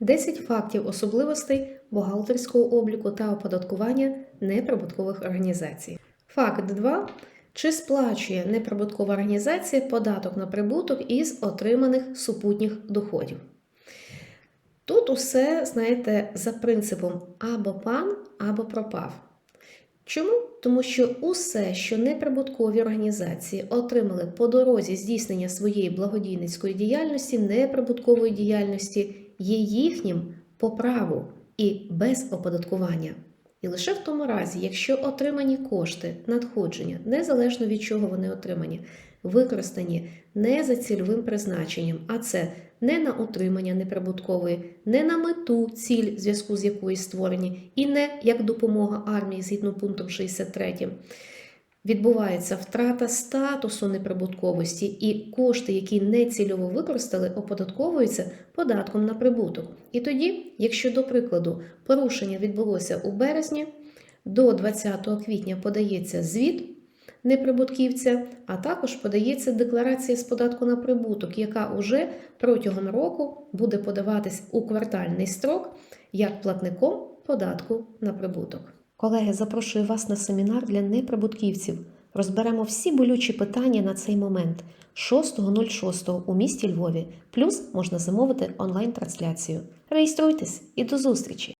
10 фактів особливостей бухгалтерського обліку та оподаткування неприбуткових організацій. Факт 2. Чи сплачує неприбуткова організація податок на прибуток із отриманих супутніх доходів? Тут усе, знаєте, за принципом або пан, або пропав. Чому? Тому що усе, що неприбуткові організації отримали по дорозі здійснення своєї благодійницької діяльності, неприбуткової діяльності, є їхнім по праву і без оподаткування. І лише в тому разі, якщо отримані кошти, надходження, незалежно від чого вони отримані, використані не за цільовим призначенням, а це не на утримання неприбуткової, не на мету, ціль, зв'язку з якою створені, і не як допомога армії згідно пунктом 63. Відбувається втрата статусу неприбутковості, і кошти, які не цільово використали, оподатковуються податком на прибуток. І тоді, якщо, до прикладу, порушення відбулося у березні, до 20 квітня подається звіт неприбутківця, а також подається декларація з податку на прибуток, яка уже протягом року буде подаватись у квартальний строк як платником податку на прибуток. Колеги, запрошую вас на семінар для неприбутківців. Розберемо всі болючі питання на цей момент 6.06 у місті Львові. Плюс можна замовити онлайн-трансляцію. Реєструйтесь і до зустрічі!